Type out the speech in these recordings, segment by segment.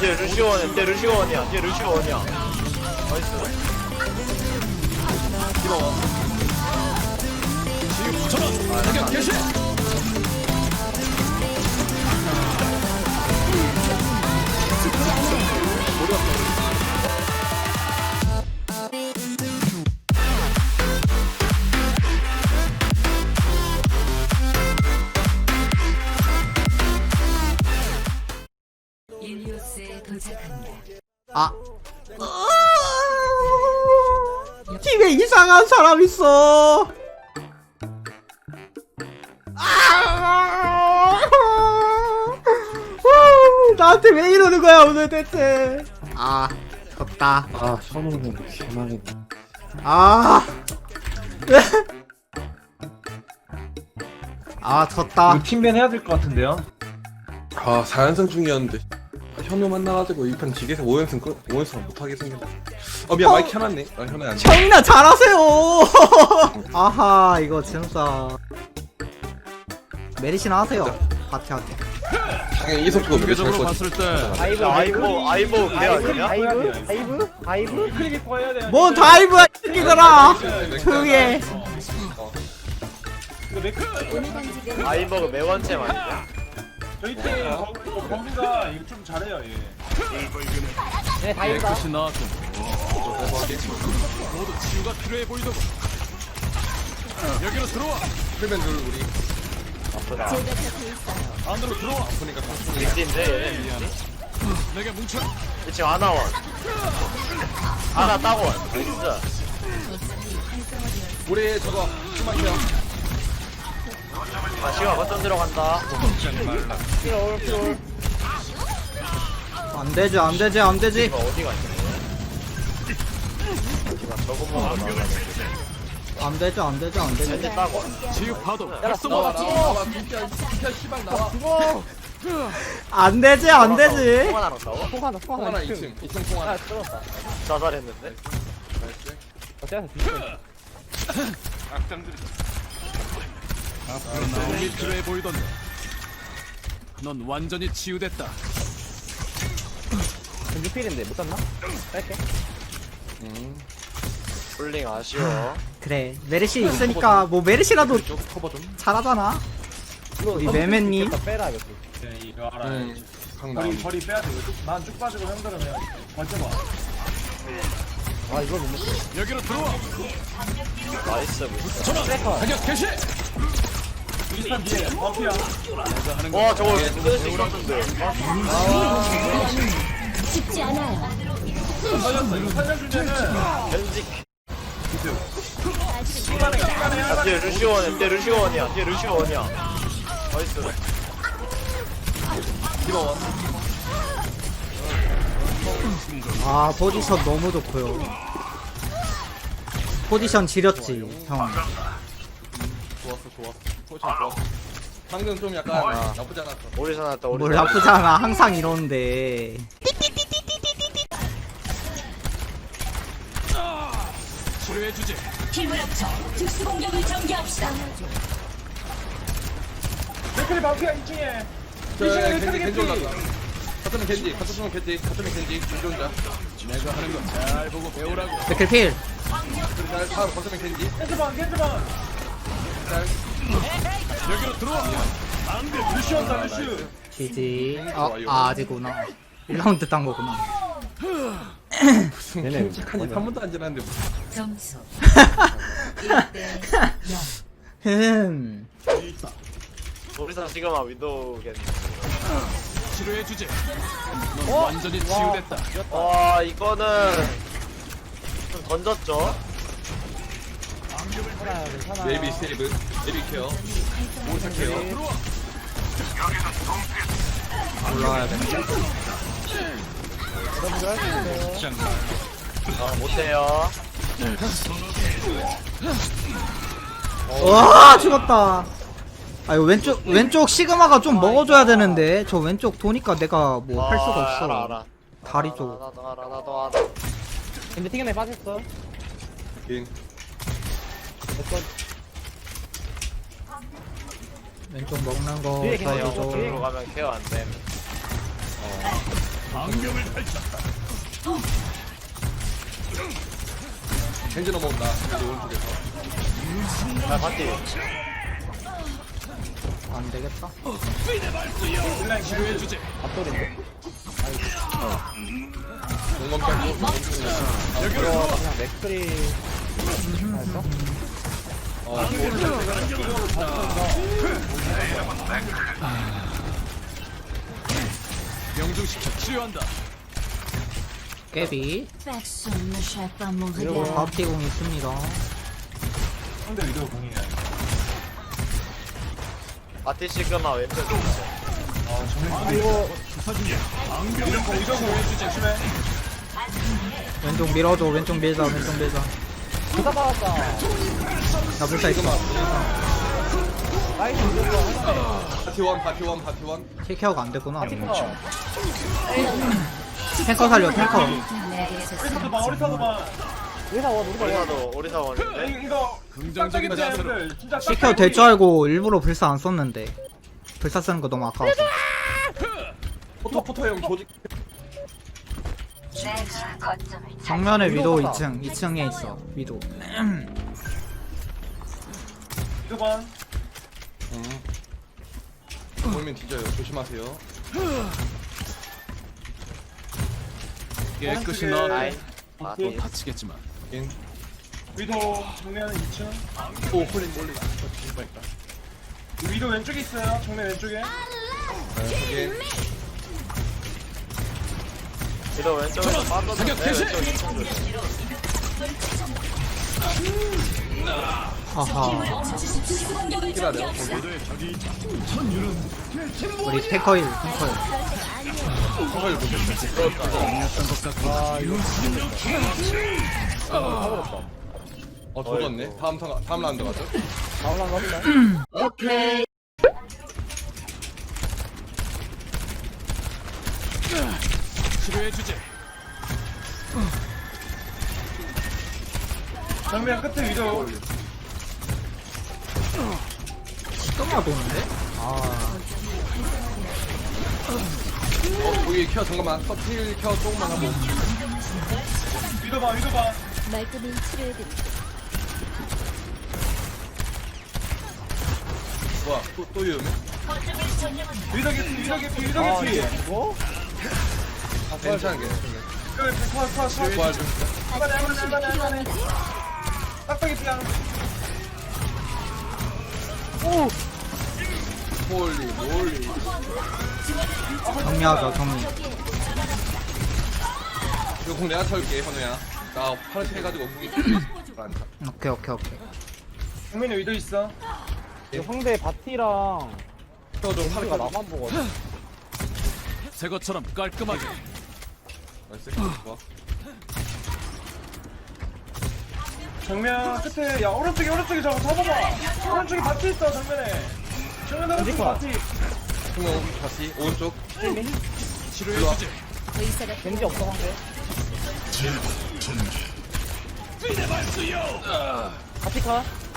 뒤에 원이야 뒤에 원이야. 뒤에 루시오 원이야. 나이스. 일리오스에 이상한 사람 있어. 아! 나한테 왜 이러는 거야 오늘 대체? 아, 졌다. 아, 현우는 개망이네. 아. 아, 졌다. 이거 팀밴 해야 될 것 같은데요? 아, 4연승 중이었는데. 아, 현우 만나가지고 2판 지게서 5연승 끝, 5연승 못하게 생겼네. 어, 미안, 마이크 켜놨네. 아, 현우야, 안 돼. 형이나 잘하세요. 아하, 이거 진짜. 메리시나 하세요. 같이 할게. 당연히 이석도 되게 잘 거지. 아이보 걔 아니냐? 아이브? 아이브? 클릭 거 해야 돼. 뭔 다이브야, 이 새끼들아. 조용히 해. 아이버가 매원챔 아니냐? 저희 팀 범부가 이거 좀 잘해요, 얘. 풀맨 둘 우리. 아프다. 안으로 들어와. 아프니까 천천히. 겐지인데 얘네 내게 뭉쳐. 지금 하나원. 하나 따원. 나이스 우리 저거, 숨만 켜. 아 시간 거점 들어간다 안 되지, 안 되지, 안 되지. 이거 어디 갔냐 시간 저거 먹으러 나가 안 되지, 안 되지, 안 되지. 나와. 진짜, 진짜 씨발 나와. 안 되지, 안 되지. 통? 통 하나, 2층. 2층 통 하나. 자살했는데? 나 오기 필요해 보이던데. 넌 완전히 치유됐다. 폴링 아쉬워 그래, 메르시 있으니까, 뭐, 메르시라도 쪽 커버 좀. 잘하잖아. 우리 매맨님. 네, 이거 알아. 응. 강 거리, 빼야 돼. 난쭉 빠지고 형들은 그냥 버텨봐. 여기로 들어와. 나이스 무슨 타격 개시. 버피야. 와 저거 쉽지 나이스 아, 포지션 너무 좋고요. 포지션 지렸지, 형. 좋았어, 좋았어. 포션 좋았어. 방금 좀 약간 나쁘지 않았어. 오리사 났다 오리사 뭘 나쁘잖아. 항상 이러는데. 힘을 합쳐 특수 공격을 전개합시다. 맥클이 바피야 2층에. 저, 겐지, 겐지 올랐다. 겐지, 겐지, 겐지, 겐지 혼자. 내가 하는 거 잘 보고 배우라고. 데클필. 그리고 잘, 다음 가슴은 겐지. 겐트방. 잘. 여기로 들어와. 루시온다, 루시. 지지. 아, 아, 아직구나. 1라운드 딴 거구나. 얘네 착한 짓한 번도 안 지났는데. 무슨- 점수 1대 0. 흠. 오리사 시그마 윈도우 겐지 치료해 주지. 넌 완전히 치유됐다. 와 이거는 좀 던졌죠 베이비 세이브, 베이비 케어, 오사 케어. 올라와야 돼. 아 못해요 와, 죽었다. 아, 이거 왼쪽, 왼쪽 시그마가 좀 먹어줘야 되는데. 저 왼쪽 도니까 내가 뭐 할 수가 아, 없어. 알아 다리 쪽. 나도 알아 나도 알아 인. 왼쪽 먹는 거형 도와줘줘 들어가면 케어 안됨. 겐지 넘어온다. 겐지 오른쪽에서. 나 봤지? 안 되겠다. 공검 빼고. 어 명중시켜 치료한다. 깨비 Personne mon 그리고 regard. 바피공 있습니다 상대 위도 공이네. 바티 시그마 왼쪽 있어 아 정말. 이거 위도 공 위도 공 조심해. 왼쪽 밀어줘 왼쪽 밀자 왼쪽 밀자 불사 받았다. 나 불사 있어. 파티원 파티원 파티원. 킬케어가 안 됐구나. 탱커 살려 탱커. 오리사도 봐 오리사도 봐. 우리사도 우리사 원인데? 이- 이거 긍정적인 딱 자세로. 진짜 킬케어 될 줄 알고 일부러 불사 안 썼는데. 불사 쓰는 거 너무 아까워서. 포토 포토 형 조직 정면에 위도 2층 2층에 있어 위도 봐. 보이면 뒤져요 조심하세요 깨끗이 넣어. 라인 또 바티 다치겠지만. 인. 위도 정면 2층. 오 홀린 몰리 저 뒤질 뻔했다 위도 왼쪽에 있어요. 정면 왼쪽에. 네, 위도 왼쪽에서 사격 개시! 왼쪽 2층 조심 하하 우리 탱커일 탱커일 성을 못했어 어 조졌네 다음 상 다음 라운드 가죠 치료해주지. 정면 끝에 위도. 시끄마 도는데? 어 거기 켜 잠깐만 서필 켜 조금만 하고 위도 봐 위도 봐. 말끔히 치료해드릴게요. 뭐야 또또 위험해 위도 개피 위도 개피 위도 개피. 괜찮아 괜찮아 몰리 정리하자 정리. 이거 공 내가 털게 현우야. 나 파란색 해가지고 공이 많다 오케이 오케이 오케이. 정면에 위도 있어. 상대 바티랑 켜줘 우리가 파란색 나만 보거든. 새 것처럼 깔끔하게. 나이스 좋아 정면 끝에 야 오른쪽에 오른쪽에 저거 잡아봐. 오른쪽에 바티 있어 정면에. 정면 오른쪽에 바티. 승호 다시 오른쪽 치료해 주지. 의사가 겐지 없어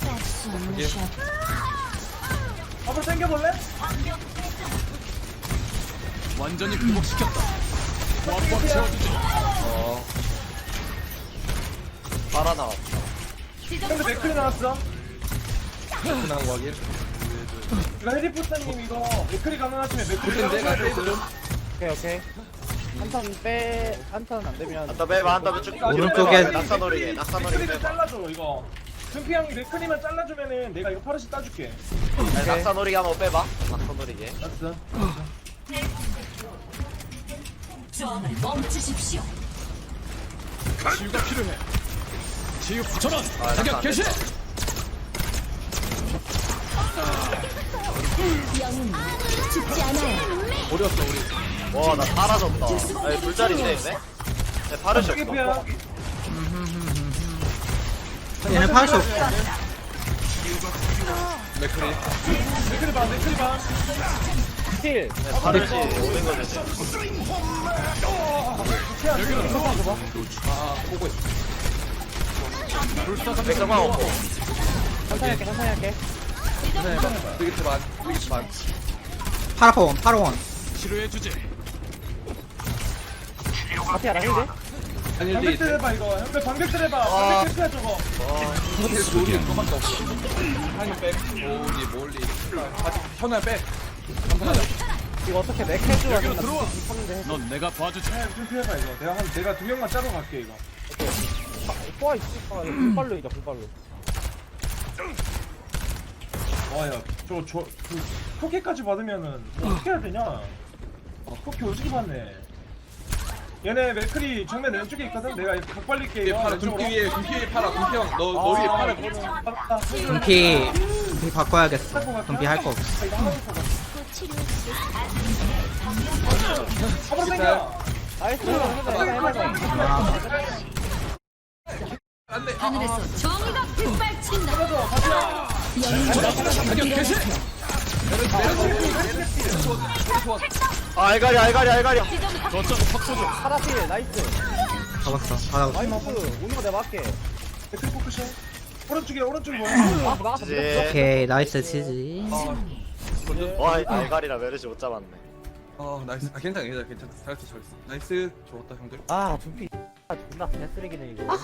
personne ne chape 앞으로 당겨볼래? 완전히 극복시켰다. 꽉꽉 채워주지. 어 빨아 나왔어 근데 맥클이 나왔어. 끝난 거 확인 이거 헤리포터님 이거 맥클이 가능하시면 맥클이 근데 나 가능하시면 세이브 오케이 오케이. 한턴 빼. 한턴 안 되면. 한타 빼봐 한타 빼쭉 오른쪽에- 낙사놀이게 낙사놀이게 맥클이만 빼봐 잘라줘 이거. 금피 형이 맥클이만 잘라주면은 내가 이거 파르시 따줄게. 낙사놀이게 한번 빼봐 낙사놀이게 알았어. 좀 멈추십시오. 치유가 필요해. 치유 전원. 아, 낙사 개시. 영웅 죽지 않아요. 버렸어 우리 와 나 사라졌다 아니 불자리 있네 있네 내 파르시 없어 금피야. 얘네 팔수 없어 맥크리 맥클이 봐 맥클이 봐. 킬. 내 파르시 오는 거지 아 보고 있어 백성광 없고 천천히 할게 할게. 파라폰 파라원 치료해주지. 앞에 알아 힐대? 아니 방벽 일대 때려봐 이거 형들 방벽 때려봐 방벽 때려 저거 호텔 우리 그만도 없어 한이 백 오리 몰리 아직 현우야 백 이거 어떻게 맥해주가 여기로 들어와. 넌 내가 봐주지. 네, 좀 피해봐 이거. 내가 한 내가 두 명만 짜러 갈게 이거. 포화 있을까? 불발로 이자 불발로. 와야 저저 그 포켓까지 받으면은 뭐 어떻게 해야 되냐? 아 포켓 오지게 받네? 얘네 맥클이 정면 왼쪽에 있거든? 내가 각 위에 이거. 팔아. 금피 위에 금피 위에 팔아 금피 형 너 너 위에 팔아. 아, 금피 금피 바꿔야겠어. 금피 할 거 없어 이거 하나 더 잡으러 당겨 나이스 해봐 해봐 해봐 안돼 하늘에서 정의가 빛발친다. 자격 개시. 아, 알가리, 알가리, 알가리. 거점 확보줘. 파라필 나이스 잡았어 다 잡았어 나이스 오는 거 내가 막게 오른쪽에 오른쪽에. 오케이 나이스 치 지 와, 알가리라 메르시 못 잡았네. 어 나이스. 아 괜찮아 괜찮아 괜찮아. 잘했어 잘했어. 나이스. 좋았다 형들. 아 두피. 아 존나 개쓰레기네 이거.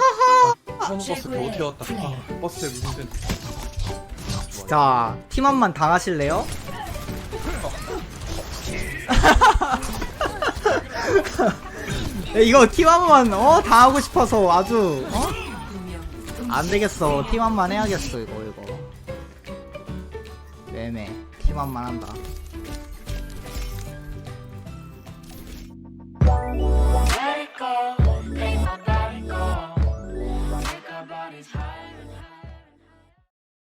현우 버스 겨우 태웠다. 아, 버스 힘든 자 팀원만 당하실래요? 이거 팀원만 어 당하고 싶어서 아주 어? 안 되겠어. 팀원만 해야겠어 이거 이거. 매매 팀원만 한다